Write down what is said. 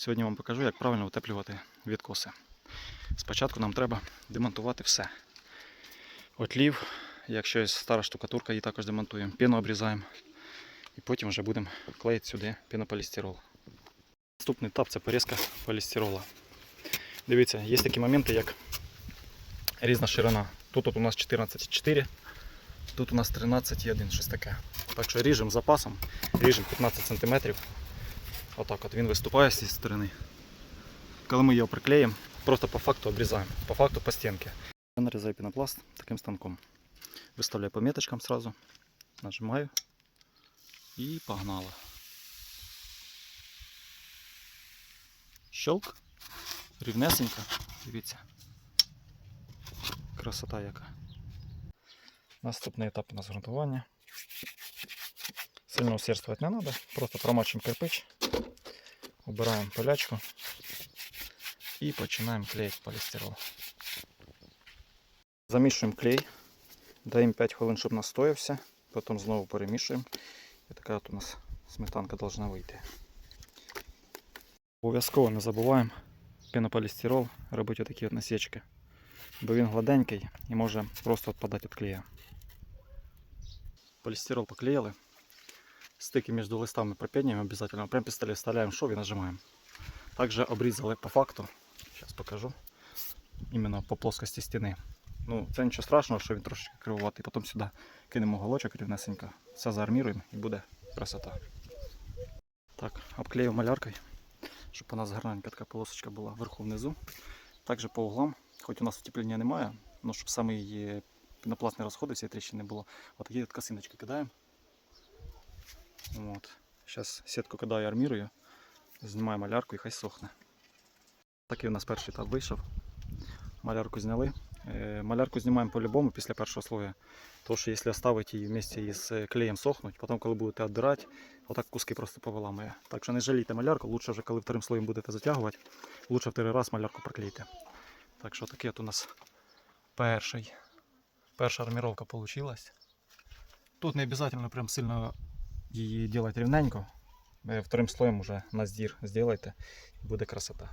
Сьогодні вам покажу, як правильно утеплювати відкоси. Спочатку нам треба демонтувати все. Отлів, якщо є стара штукатурка, її також демонтуємо, піну обрізаємо. І потім вже будемо клеїти сюди пінополістирол. Наступний етап це порізка полістирола. Дивіться, є такі моменти, як різна ширина. Тут от у нас 14,4, тут у нас 13,1, щось таке. Так що ріжемо запасом, ріжемо 15 см. Отак от він виступає з цієї сторони. Коли ми його приклеїмо, просто по факту обрізаємо, по факту по стінці. Я нарізаю пінопласт таким станком. Виставляю по меточкам сразу, нажимаю і погнало. Щелк, рівнесенько, дивіться. Красота яка. Наступний етап у нас грунтування. Сильно усердствовать не надо, просто промочим кирпич, убираємо полячку і починаємо клеїти полістирол. Замішуємо клей, даємо 5 хвилин, щоб настоявся, потім знову перемішуємо. І така от у нас сметанка должна вийти. Обов'язково не забуваємо пінополістирол робити отакі от насічки, бо він гладенький і може просто відпадати від клея. Полістирол поклеїли. Стыки между листами пропениваем обязательно. Прям пистолет вставляем в шов и нажимаем. Также обрезали по факту. Сейчас покажу. Именно по плоскости стіни. Ну, це нічого страшного, що він трошечки кривуватий. Потім сюди кинемо голочок рівнесенько. Все заарміруємо і буде красота. Так, обклеїв маляркою, щоб у нас гарненька така полосочка була вверху внизу. Також по углам, хоч у нас утеплення немає, але щоб самий пінопласт не розходився і тріщин не було. Отакі от косиночки кидаємо. Вот. Сейчас сетку кидаю, армірую, знімаю малярку і хай сохне. Такий у нас перший етап вийшов. Малярку зняли. Е, Малярку знімаємо по-любому після першого слою. Тому що якщо оставити її вместе із клеєм сохнуть, потім, коли будете віддирати, отак куски просто повиламує. Так що не жалійте малярку, лучше вже коли вторим слоєм будете затягувати, лучше вторий раз малярку проклейте. Так що такий от у нас перший. Перша арміровка вийшла. Тут не обов'язково прям сильно її делать рівненько. Е, Вторим слоєм уже на здір і буде красота.